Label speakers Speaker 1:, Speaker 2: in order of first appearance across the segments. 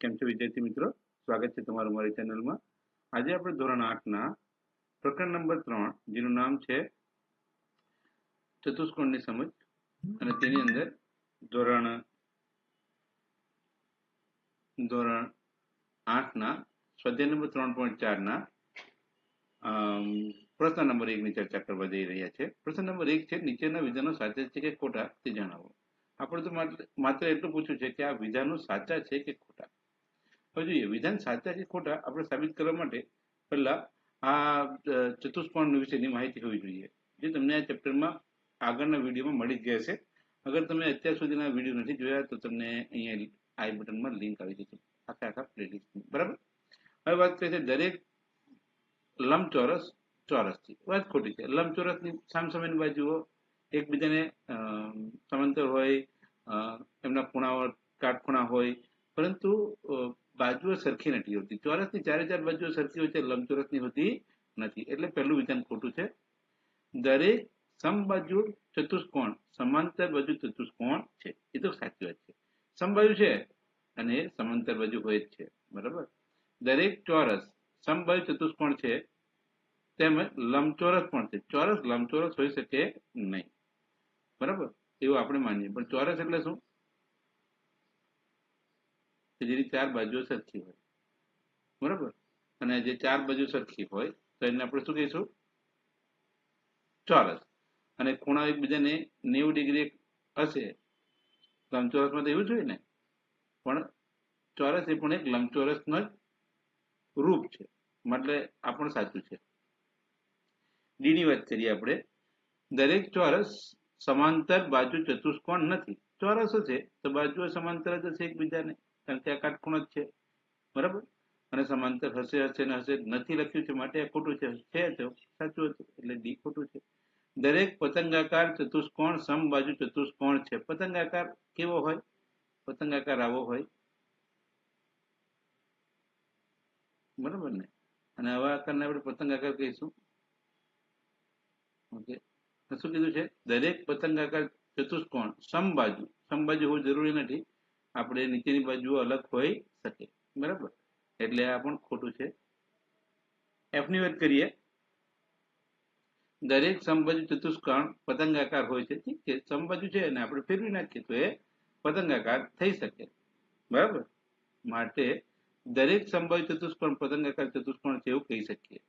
Speaker 1: કેમ છો વિદ્યાર્થી મિત્રો? સ્વાગત છે તમારું મારી ચેનલમાં. આજે આપણે ધોરણ આઠના પ્રકરણ નંબર ત્રણ, જેનું નામ છે ચતુષ્કોણની સમજ. અને તેની અંદર ધોરણ ધોરણ આઠના, સ્વાધ્યાય નંબર ત્રણ પોઈન્ટ ચારના પ્રશ્ન નંબર એકની ચર્ચા કરવા જઈ રહ્યા છે. પ્રશ્ન નંબર એક છે, નીચેના વિધાનો સાચા છે કે ખોટા તે જણાવો. આપણે તો માત્ર એટલું પૂછ્યું છે કે આ વિધાનો સાચા છે કે ખોટા? હવે જોઈએ વિધાન સાચા કે ખોટા, આપણે સાબિત કરવા માટે પહેલા આ ચતુષ્કોણ વિશેની માહિતી હોવી જોઈએ. જે તમને આ ચેપ્ટરમાં આગળના વિડીયોમાં મળી જ જશે અગર તમે અત્યાર સુધીના વીડિયો નથી જોયા, તો તમને અહીંયા આઈ બટનમાં લિંક આવી જશે. આખા આખા પ્લેલિસ્ટની. બરાબર? હવે વાત કરીએ છે દરેક લંબચોરસ ચોરસથી. વાત ખોટી છે. લંબચોરસની સામસામેની બાજુઓ એકબીજાને સમાંતર હોય એમના ખૂણાઓ, કાટખૂણા હોય, પરંતુ બાજુઓ સરખી નથી હોતી. ચોરસની ચારે ચાર બાજુઓ સરખી હોય છે, લંબચોરસની હોતી નથી. એટલે પહેલું વિધાન ખોટું છે. દરેક સમબાજુ ચતુષ્કોણ, સમાંતર બાજુ ચતુષ્કોણ છે. એ તો સાચી વાત છે. સમબાજુ છે અને સમાંતર બાજુ હોય જ છે. બરાબર? દરેક ચોરસ સમબાજુ ચતુષ્કોણ છે, તેમજ લંબચોરસ પણ છે. ચોરસ લંબચોરસ હોઈ શકે નહીં. બરાબર? એવું આપણે માનીએ. પણ ચોરસ એટલે શું? જેની ચાર બાજુઓ સરખી હોય. બરાબર? અને જે ચાર બાજુ સરખી હોય, તો એને આપણે શું કહીશું? ચોરસ. અને ખૂણા એકબીજાને નેવું ડિગ્રી હશે. લંબચોરસમાં તો એવું જ હોય ને? પણ ચોરસ એ પણ એક લંબચોરસનો જ રૂપ છે. એટલે આ પણ સાચું છે. ડીની વાત કરીએ આપણે. દરેક ચોરસ સમાંતર બાજુ ચતુષ્કોણ નથી. ચોરસ છે તો બાજુઓ સમાંતર જ હશે એકબીજાને. કારણ કે આ કાટખૂણ જ છે. બરાબર? અને સમાંતર હશે હશે ને હશે નથી લખ્યું છે, માટે ખોટું છે. છે તો સાચું હતું એટલે ડી ખોટું છે. દરેક પતંગાકાર ચતુષ્કોણ સમબાજુ ચતુષ્કોણ છે. પતંગાકાર કેવો હોય? પતંગાકાર આવો હોય. બરાબર ને? અને આવા આકારને આપણે પતંગાકાર કહીશું. ઓકે. શું કીધું છે? દરેક પતંગાકાર ચતુષ્કોણ સમબાજુ સમબાજુ હોવું જરૂરી નથી. આપણે નીચેની બાજુ અલગ હોઈ શકે. બરાબર? એટલે આ પણ ખોટું છે. એફની વાત કરીએ. દરેક સમબાજુ ચતુષ્કોણ પતંગાકાર હોય છે. ઠીક છે? સમબાજુ છે અને આપણે ફેરવી નાખીએ તો એ પતંગાકાર થઈ શકે. બરાબર? માટે દરેક સમબાજુ ચતુષ્કોણ પતંગાકાર ચતુષ્કોણ છે એવું કહી શકીએ.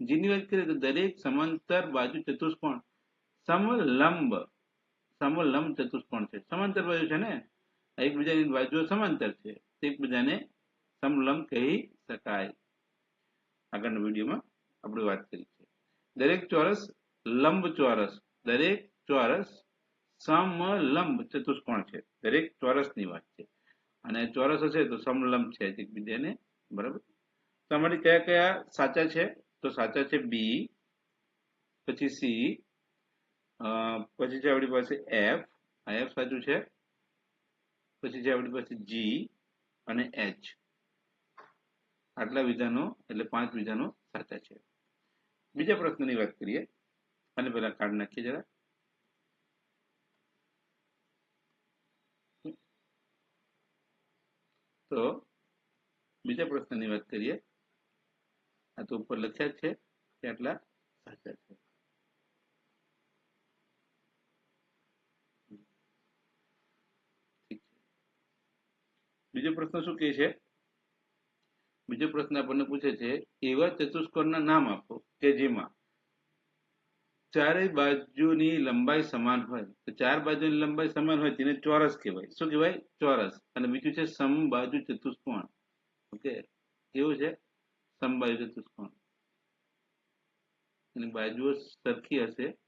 Speaker 1: જેની વાત કરીએ તો દરેક સમાંતર બાજુ ચતુષ્કોણ સમલંબ સમલંબ ચતુષ્કોણ છે. સમાંતર બાજુ છે ને? એકબીજાની બાજુઓ સમાંતર છે એકબીજાને સમલંબ કહી શકાય. આગળના વિડીયોમાં આપણે વાત કરી છે. દરેક ચોરસ લંબ ચોરસ, દરેક ચોરસ સમલંબ ચતુષ્કોણ છે. દરેક ચોરસની વાત છે. અને ચોરસ હશે તો સમલંબ છે, એકબીજાને, બરાબર? તો અમારી કયા કયા સાચા છે? તો સાચા છે બી પછી સી પછી છે આપણી પાસે એફ આ એફ સાચું છે? પછી છે આપણી પાસે જી અને એચ આટલા વિધાનો એટલે પાંચ વિધાનો સાચા છે. બીજા પ્રશ્નની વાત કરીએ. અને પેલા કાર્ડ નાખીએ જરા. તો બીજા પ્રશ્નની વાત કરીએ. આ તો ઉપર લખ્યા છે કે આટલા સાચા છે. બીજો પ્રશ્ન શું કહે છે? બીજો પ્રશ્ન આપણને પૂછે છે, એવા ચતુષ્કોણના નામ આપો કે જેમાં ચારેય બાજુની લંબાઈ સમાન હોય. તો ચાર બાજુની લંબાઈ સમાન હોય તેને ચોરસ કહેવાય. શું કહેવાય? ચોરસ. અને બીજું છે, સમબાજુ ચતુષ્કોણ. ઓકે? કેવું છે? સમબાજુ ચતુષ્કોણ. એની બાજુઓ સરખી હશે,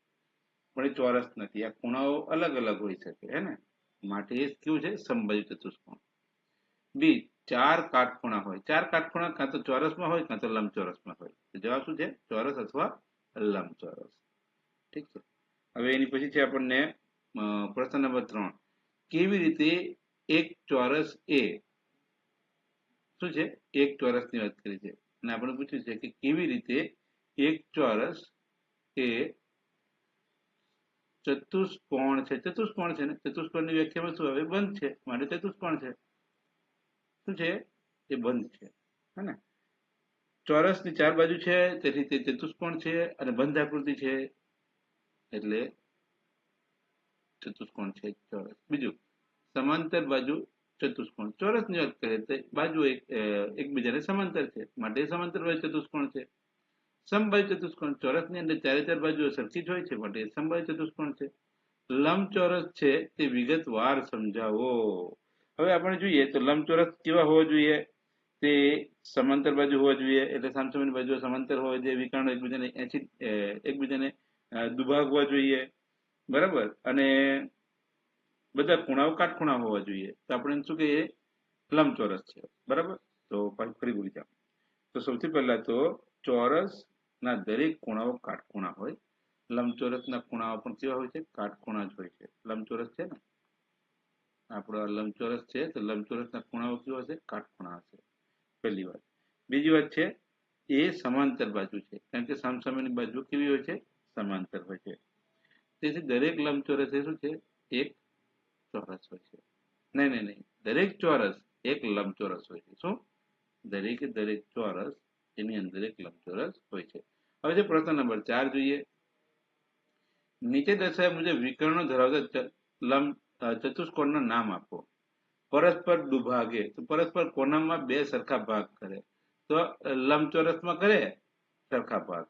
Speaker 1: પણ એ ચોરસ નથી. આ ખૂણાઓ અલગ અલગ હોઈ શકે, હે ને? માટે એ કેવું છે? સમબાજુ ચતુષ્કોણ. બી, ચાર કાટખૂણા હોય. ચાર કાટખૂણા કાં તો ચોરસમાં હોય, કાં તો લંબચોરસમાં હોય. તો જવાબ શું છે? ચોરસ અથવા લંબચોરસ. ઠીક છે? હવે એની પછી છે આપણને પ્રશ્ન નંબર ત્રણ. કેવી રીતે એક ચોરસ એ શું છે? એક ચોરસની વાત કરી છે. અને આપણે પૂછ્યું છે કે કેવી રીતે એક ચોરસ એ ચતુષ્કોણ છે? ચતુષ્કોણ છે ને? ચતુષ્કોણની વ્યાખ્યામાં શું આવે? બંધ છે. માટે ચતુષ્કોણ છે. શું છે? તે બંધ છે. હે ને? ચોરસની ચાર બાજુ છે, તેથી તે ચતુષ્કોણ છે અને બંધ આકૃતિ છે. એટલે ચતુષ્કોણ છે ચોરસ. બીજું, સમાંતર બાજુ ચતુષ્કોણ. ચોરસની વાત કરીએ તો બાજુ એક એકબીજાને સમાંતર છે. માટે સમાંતર બાજુ ચતુષ્કોણ છે. સમબાજુ ચતુષ્કોણ ચોરસની અંદર ચારે ચાર બાજુઓ સરખી જ હોય છે, માટે સમબાજુ ચતુષ્કોણ છે. લંબચોરસ છે તે વિગતવાર સમજાવો. હવે આપણે જોઈએ તો લંબચોરસ કેવા હોવા જોઈએ? તે સમાંતર બાજુ હોવા જોઈએ, એટલે સામસામેની બાજુ સમાંતર હોવા જોઈએ, વિકર્ણ એકબીજાને એસી એકબીજાને દુભાગવા જોઈએ. બરાબર? અને બધા ખૂણાઓ કાટખૂણા હોવા જોઈએ. તો આપણે શું કહીએ? લંબચોરસ છે. બરાબર? તો ફરી ભૂલી જાઓ. તો સૌથી પહેલા તો ચોરસ ના દરેક ખૂણાઓ કાટખૂણા હોય. લંબચોરસના ખૂણાઓ પણ કેવા હોય છે? કાટખૂણા જ હોય છે. લંબચોરસ છે ને? આપણો લંબચોરસ છે તો લંબચોરસના ખૂણાઓ કેવા હશે કાટખૂણા હશે પહેલી વાત બીજી વાત છે એ સમાંતર બાજુ છે કારણ કે સામસામેની બાજુ કેવી હોય છે સમાંતર હોય છે તેથી દરેક લંબચોરસ એ શું છે એક ચોરસ હોય છે નહીં નહીં નહીં દરેક ચોરસ એક લંબચોરસ હોય છે શું દરેકે દરેક ચોરસ એની અંદર એક લંબચોરસ હોય છે હવે જે પ્રશ્ન નંબર ચાર જોઈએ। નીચે દર્શાવ્યા મુજબ વિકર્ણો ધરાવતા લંબ ચતુષ્કોણના નામ આપો. પરસ્પર દુભાગે, તો પરસ્પર કોનામાં બે સરખા ભાગ કરે? તો લંબચોરસમાં કરે, સરખા ભાગ.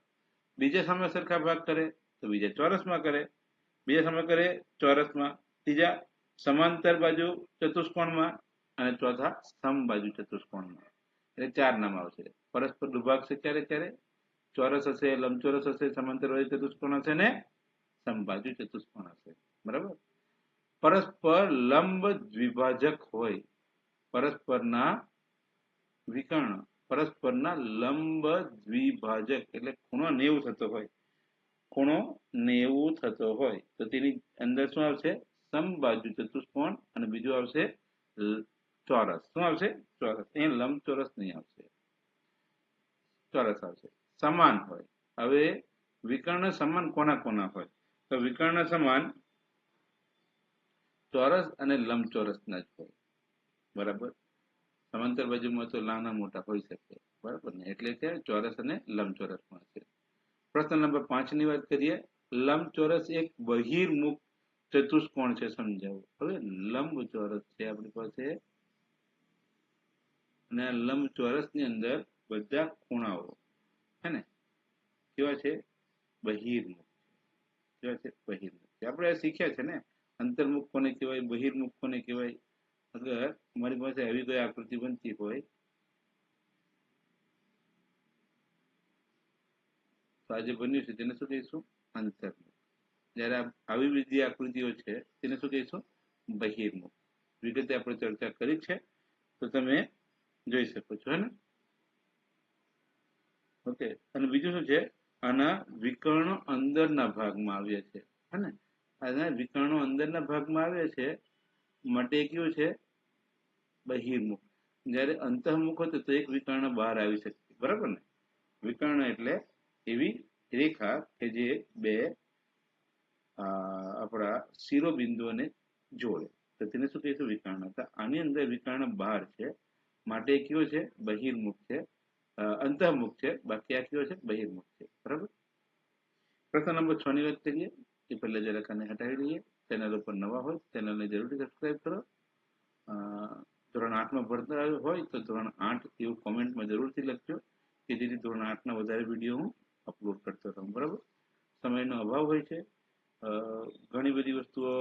Speaker 1: બીજા સામે સરખા ભાગ કરે, તો બીજા ચોરસમાં કરે. બીજા સામે કરે ચોરસમાં. ત્રીજા સમાંતર બાજુ ચતુષ્કોણમાં અને ચોથા સમ બાજુ ચતુષ્કોણમાં. એટલે ચાર નામ આવશે. પરસ્પર દુભાગ છે ક્યારે ક્યારે? ચોરસ હશે, લંબચોરસ હશે, સમાંતર બાજુ ચતુષ્કોણ હશે ને સમબાજુ ચતુષ્કોણ હશે. બરાબર? પરસ્પર લંબ દ્વિભાજક હોય. પરસ્પરના વિકર્ણ, પરસ્પરના લંબ દ્વિભાજક એટલે ખૂણો નેવું થતો હોય. ખૂણો નેવું થતો હોય. તો તેની અંદર શું આવશે? સમબાજુ ચતુષ્કોણ અને બીજું આવશે ચોરસ. શું આવશે? ચોરસ. એ લંબચોરસ નહીં આવશે. ચોરસ આવશે. સમાન હોય. હવે વિકર્ણ સમાન કોના કોના હોય? તો વિકર્ણ સમાન ચોરસ અને લંબચોરસના જ હોય. બરાબર? સમાંતર બાજુમાં તો નાના મોટા હોઈ શકે. બરાબર ને? એટલે કે ચોરસ અને લંબચોરસ પણ છે. પ્રશ્ન નંબર પાંચની વાત કરીએ. લંબચોરસ એક બહિર્મુખ ચતુષ્કોણ છે સમજાવો. હવે લંબચોરસ છે આપણી પાસે. અને લંબચોરસની અંદર બધા ખૂણાઓ. હે ને? કેવા છે? બહિર્મુખ કેવા છે? બહિર્મુખ આપણે શીખ્યા છે ને? અંતર્મુખ કોને કહેવાય, બહિર્મુખ કોને કહેવાય? અગર મારી પાસે આવી કોઈ આકૃતિ બનતી હોય આજે બન્યું છે, તેને શું કહીશું? અંતર્મુખ. જ્યારે આવી બીજી આકૃતિઓ છે, તેને શું કહીશું? બહિર્મુખ. વિગતે આપણે ચર્ચા કરી છે, તો તમે જોઈ શકો છો હે ને ઓકે. અને બીજું શું છે? આના વિકર્ણ અંદરના ભાગમાં આવ્યા છે હે ને આના વિકર્ણો અંદરના ભાગમાં આવે છે, માટે કયું છે? બહિર્મુખ. જ્યારે અંતઃમુખ હતો તો એક વિકર્ણ બહાર આવી શકે. બરાબર ને? વિકર્ણ એટલે એવી રેખા કે જે બે આપણા શિરોબિંદુઓને જોડે. તો તેને શું કહીશું? વિકર્ણ. હતા આની અંદર વિકર્ણ બહાર છે. માટે કયો છે? બહિર્મુખ છે. અંતઃમુખ છે. બાકી આ કયો છે? બહિર્મુખ છે. બરાબર? પ્રશ્ન નંબર છ ની વાત કરીએ. એ પહેલા જરાક હટાવી લઈએ ચેનલ ઉપર નવા હોય ચેનલને જરૂરથી સબસ્ક્રાઈબ કરો ધોરણ આઠમાં ભણતા હોય તો ધોરણ આઠ એવું કોમેન્ટમાં જરૂરથી લખજો કે જેથી ધોરણ આઠના વધારે વીડિયો હું અપલોડ કરતો રહું, બરાબર? સમયનો અભાવ હોય છે. ઘણી બધી વસ્તુઓ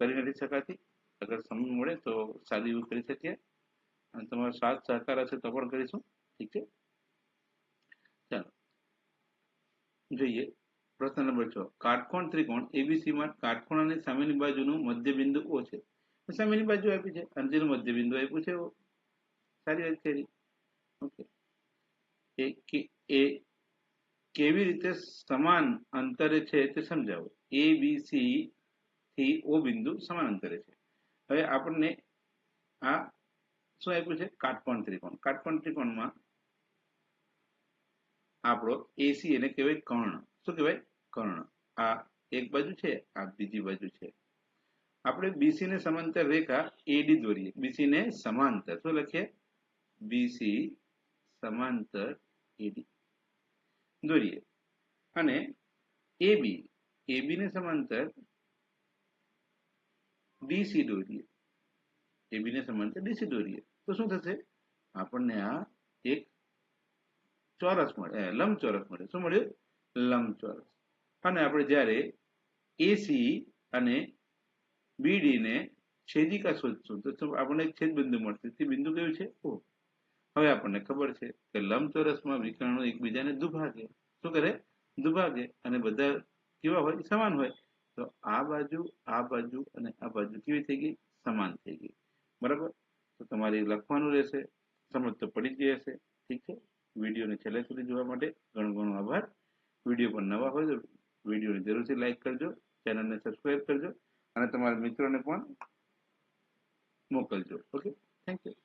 Speaker 1: કરી નથી શકાતી. અગર સમય મળે તો સાદી એવું કરી શકીએ. અને તમારો સાથ સહકાર હશે તો પણ કરીશું. ઠીક છે? ચાલો. જોઈએ. પ્રશ્ન નંબર છ. કાટકોણ ત્રિકોણ એબીસીમાં અને સામેની બાજુનું મધ્યબિંદુ ઓ છે. સામેની બાજુ આપી છે. અને જેનું મધ્યબિંદુ આપ્યું છે સારી વાત છે ઓકે. એ કેવી રીતે સમાન અંતરે છે તે સમજાવો. એ બી સી થી ઓ બિંદુ સમાન અંતરે છે. હવે આપણને આ શું આપ્યું છે? કાટકોણ ત્રિકોણ. કાટકોણ ત્રિકોણમાં આપણો એસી એને કહેવાય કર્ણ. શું કહેવાય? કર્ણ આ એક બાજુ છે, આ બીજી બાજુ છે. આપણે બીસી ને સમાંતર રેખા એડી દોરીએ. બીસી ને સમાંતર. શું લખીએ? બીસી સમાંતર એડી દોરીએ. અને એબી એબી ને સમાંતર ડીસી દોરીએ. એબી ને સમાંતર ડીસી દોરીએ. તો શું થશે? આપણને આ એક ચોરસ મળે લંબ લંબચોરસ મળે. શું મળ્યું? લંબચોરસ. અને આપણે જ્યારે એસી અને બીડી ને છેદિકા શોધશું, તો આપણને એક છેદ બિંદુ મળશે? તે બિંદુ કયું છે? ઓ હવે આપણને ખબર છે કે લંબચોરસમાં વિકર્ણો એકબીજાને દુભાગે. શું કરે? દુભાગે. અને બધા કેવા હોય? સમાન હોય. તો આ બાજુ આ બાજુ અને આ બાજુ કેવી થઈ ગઈ? સમાન થઈ ગઈ. બરાબર? તો તમારે લખવાનું રહેશે. સમજ તો પડી જ હશે. ઠીક છે? વિડીયોને છેલ્લે સુધી જોવા માટે ઘણો ઘણો આભાર. વીડિયો પર નવા હોય તો વિડીયોને જરૂરથી લાઈક કરજો, ચેનલને સબસ્ક્રાઈબ કરજો, અને તમારા મિત્રોને પણ મોકલજો. ઓકે? Thank you